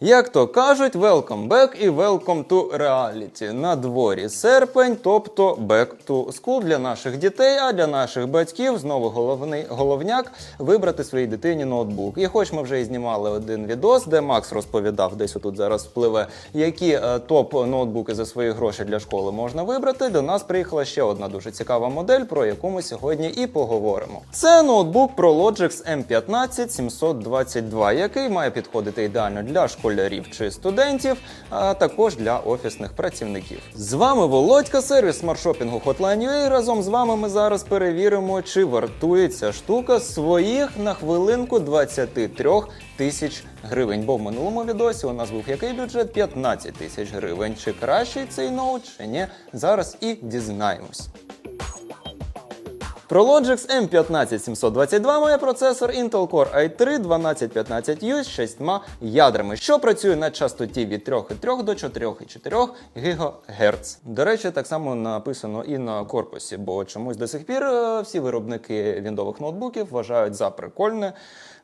Як то кажуть, welcome back і welcome to reality. На дворі серпень, тобто back to school для наших дітей, а для наших батьків знову головний головняк вибрати своїй дитині ноутбук. І хоч ми вже і знімали один відос, де Макс розповідав, десь отут зараз впливе, які е, топ ноутбуки за свої гроші для школи можна вибрати. До нас приїхала ще одна дуже цікава модель, про яку ми сьогодні і поговоримо. Це ноутбук ProLogix M15 722, який має підходити ідеально для школярів чи студентів, а також для офісних працівників. З вами Володька, сервіс смартшопінгу Hotline.ua. Разом з вами ми зараз перевіримо, чи вартує ця штука своїх на хвилинку 23 тисяч гривень. Бо в минулому відосі у нас був який бюджет 15 тисяч гривень. Чи кращий цей ноут, чи ні? Зараз і дізнаємось. ProLogix M15722 має процесор Intel Core i3 1215U з 6 ядрами, що працює на частоті від 3,3 до 4,4 ГГц. До речі, так само написано і на корпусі, бо чомусь до сих пір е, всі виробники віндових ноутбуків вважають за прикольне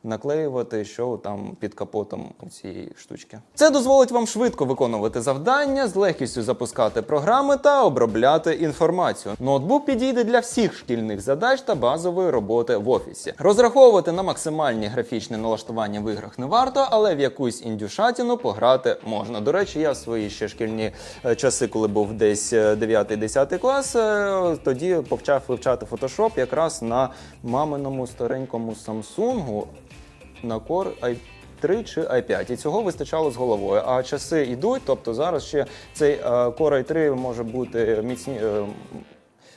наклеювати, що там під капотом у цієї штучки. Це дозволить вам швидко виконувати завдання, з легкістю запускати програми та обробляти інформацію. Ноутбук підійде для всіх шкільних задач та базової роботи в офісі. Розраховувати на максимальні графічні налаштування в іграх не варто, але в якусь індюшатіну пограти можна. До речі, я в свої ще шкільні е, часи, коли був десь е, 9-10 клас, е, тоді почав вивчати фотошоп якраз на маминому старенькому Самсунгу на Core i3 чи i5. І цього вистачало з головою. А часи йдуть, тобто зараз ще цей е, Core i3 може бути міцні.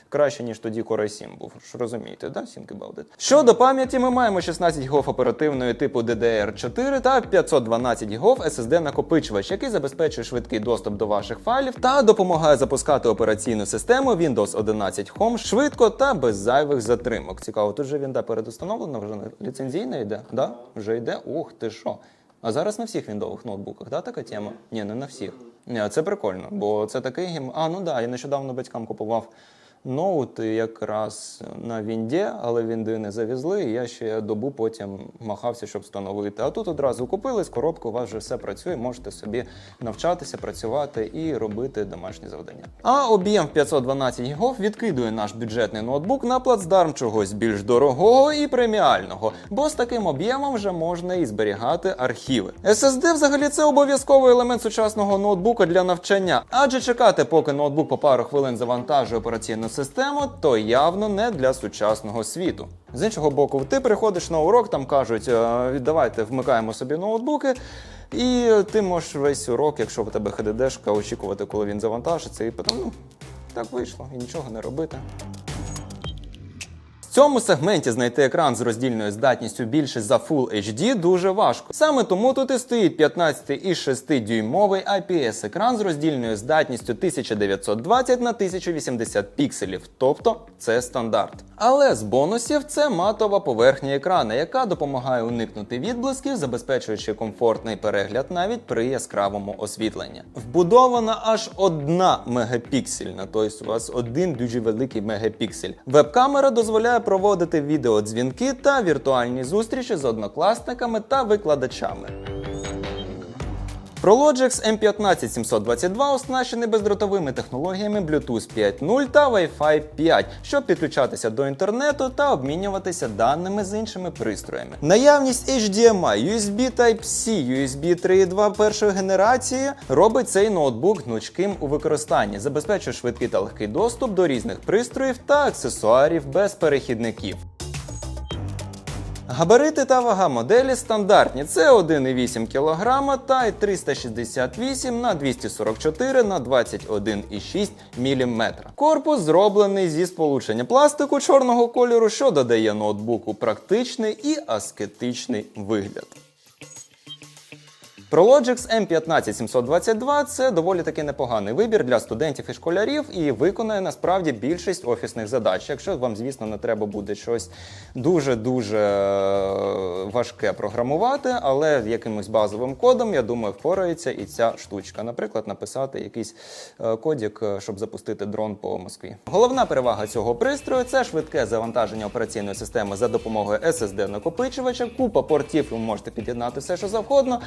Краще, ніж тоді Core i7 був. Ж розумієте, да? Think about it. Щодо пам'яті, ми маємо 16 ГБ оперативної типу DDR4 та 512 ГБ SSD накопичувач, який забезпечує швидкий доступ до ваших файлів та допомагає запускати операційну систему Windows 11 Home швидко та без зайвих затримок. Цікаво, тут же він да, передустановлено, вже ліцензійна йде? Да? Вже йде? Ух ти що. А зараз на всіх віндових ноутбуках, да, така тема? Ні, не на всіх. Ні, це прикольно, бо це такий гім. А, ну да, я нещодавно батькам купував ноут якраз на Вінді, але Вінди не завезли, і я ще добу потім махався, щоб встановити. А тут одразу купили з коробки, у вас вже все працює, можете собі навчатися, працювати і робити домашні завдання. А об'єм 512 ГБ відкидує наш бюджетний ноутбук на плацдарм чогось більш дорогого і преміального, бо з таким об'ємом вже можна і зберігати архіви. SSD взагалі це обов'язковий елемент сучасного ноутбука для навчання, адже чекати, поки ноутбук по пару хвилин завантажує операційну систему, то явно не для сучасного світу. З іншого боку, ти приходиш на урок, там кажуть, «Е, давайте вмикаємо собі ноутбуки. І ти можеш весь урок, якщо в тебе ХДДшка, очікувати, коли він завантажиться, і потім, ну, так вийшло, і нічого не робити. Цьому сегменті знайти екран з роздільною здатністю більше за Full HD дуже важко. Саме тому тут і стоїть 15,6 дюймовий IPS екран з роздільною здатністю 1920 на 1080 пікселів, тобто це стандарт. Але з бонусів це матова поверхня екрана, яка допомагає уникнути відблисків, забезпечуючи комфортний перегляд навіть при яскравому освітленні. Вбудована аж одна мегапіксельна, тобто у вас один дуже великий мегапіксель. Веб-камера дозволяє проводити відеодзвінки та віртуальні зустрічі з однокласниками та викладачами. ProLogix M15722 оснащений бездротовими технологіями Bluetooth 5.0 та Wi-Fi 5, щоб підключатися до інтернету та обмінюватися даними з іншими пристроями. Наявність HDMI, USB Type-C, USB 3.2 першої генерації робить цей ноутбук гнучким у використанні, забезпечує швидкий та легкий доступ до різних пристроїв та аксесуарів без перехідників. Габарити та вага моделі стандартні. Це 1,8 кг та 368 на 244 на 21,6 мм. Корпус зроблений зі сполучення пластику чорного кольору, що додає ноутбуку практичний і аскетичний вигляд. ProLogix M15722 це доволі таки непоганий вибір для студентів і школярів і виконає насправді більшість офісних задач. Якщо вам, звісно, не треба буде щось дуже-дуже е, важке програмувати, але якимось базовим кодом, я думаю, впорається і ця штучка. Наприклад, написати якийсь е, кодік, е, щоб запустити дрон по Москві. Головна перевага цього пристрою це швидке завантаження операційної системи за допомогою SSD накопичувача, купа портів, ви можете під'єднати все, що завгодно.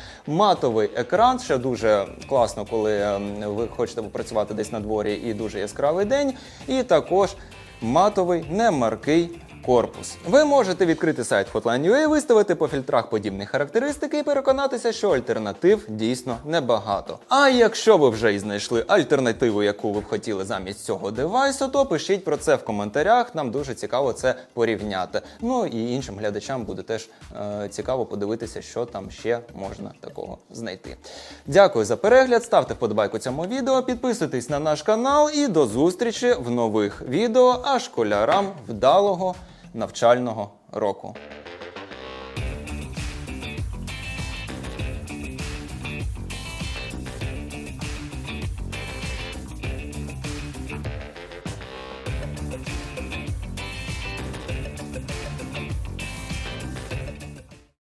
Матовий екран, Ще дуже класно, коли ем, ви хочете попрацювати десь на дворі і дуже яскравий день. І також матовий немаркий корпус. Ви можете відкрити сайт Hotline.ua, виставити по фільтрах подібні характеристики і переконатися, що альтернатив дійсно небагато. А якщо ви вже і знайшли альтернативу, яку ви б хотіли замість цього девайсу, то пишіть про це в коментарях. Нам дуже цікаво це порівняти. Ну і іншим глядачам буде теж е, цікаво подивитися, що там ще можна такого знайти. Дякую за перегляд. Ставте вподобайку цьому відео, підписуйтесь на наш канал і до зустрічі в нових відео, а школярам вдалого навчального року.